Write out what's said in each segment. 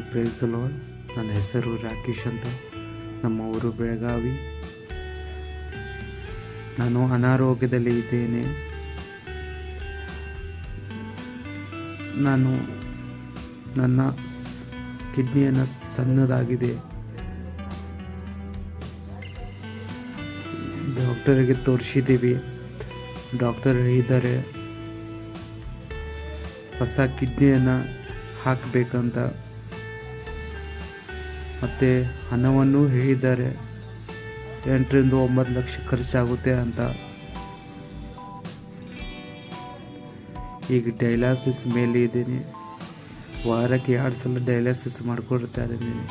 Price lord ನನ್ನ ಹೆಸರು ರಾಕೇಶ್ ಅಂತ. ನಮ್ಮ ಊರು ಬೆಳಗಾವಿ. ನಾನು ಅನಾರೋಗ್ಯದಲ್ಲಿ ಇದ್ದೇನೆ. ನಾನು ನನ್ನ ಕಿಡ್ನಿಯನ್ನು ಸಣ್ಣದಾಗಿದೆ. ಡಾಕ್ಟರಿಗೆ ತೋರಿಸಿದ್ದೀವಿ. ಡಾಕ್ಟರ್ ಇದ್ದಾರೆ. ಹೊಸ ಕಿಡ್ನಿಯನ್ನು ಹಾಕಬೇಕಂತ. ಮತ್ತು ಹಣವನ್ನು ಹೇಳಿದ್ದಾರೆ ಎಂಟರಿಂದ ಒಂಬತ್ತು ಲಕ್ಷ ಖರ್ಚಾಗುತ್ತೆ ಅಂತ. ಈಗ ಡೈಲಾಸಿಸ್ ಮೇಲೆ ಇದ್ದೀನಿ. ವಾರಕ್ಕೆ ಎರಡು ಸಲ ಡಯಾಲಿಸಿಸ್ ಮಾಡಿಕೊಡ್ತಾ ಇದ್ದೀನಿ.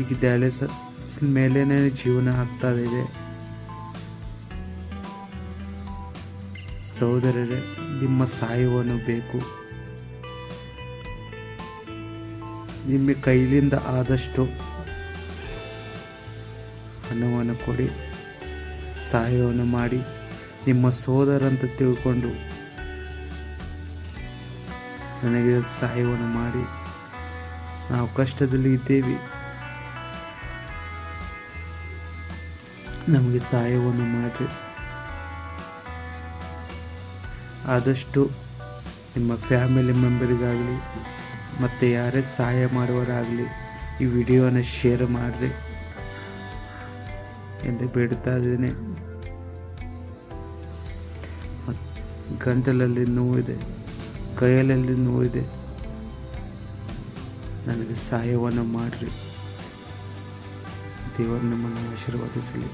ಈಗ ಡಯಾಲಿಸಿಸ್ ಮೇಲೇ ಜೀವನ ಆಗ್ತಾ ಇದೆ. ಸಹೋದರರೇ, ನಿಮ್ಮ ಸಹಾಯವನ್ನು ಬೇಕು. ನಿಮ್ಮ ಕೈಲಿಂದ ಆದಷ್ಟು ಹಣವನ್ನು ಕೊಡಿ, ಸಹಾಯವನ್ನು ಮಾಡಿ. ನಿಮ್ಮ ಸೋದರಂತ ತಿಳ್ಕೊಂಡು ನನಗೆ ಸಹಾಯವನ್ನು ಮಾಡಿ. ನಾವು ಕಷ್ಟದಲ್ಲಿ ಇದ್ದೇವೆ. ನಮಗೆ ಸಹಾಯವನ್ನು ಮಾಡಿರಿ. ಆದಷ್ಟು ನಿಮ್ಮ ಫ್ಯಾಮಿಲಿ ಮೆಂಬರಿಗಾಗಲಿ ಮತ್ತು ಯಾರೇ ಸಹಾಯ ಮಾಡುವರಾಗಲಿ ಈ ವಿಡಿಯೋನ ಶೇರ್ ಮಾಡಿರಿ ಎಂದು ಬೇಡುತ್ತಾ ಇದ್ದೀನಿ. ಗಂಟಲಲ್ಲಿ ನೋವಿದೆ ಕೈಯಲ್ಲಿ ನೋವಿದೆ. ನನಗೆ ಸಹಾಯವನ್ನು ಮಾಡಿರಿ. ದೇವರು ನಿಮ್ಮನ್ನು ಆಶೀರ್ವದಿಸಲಿ.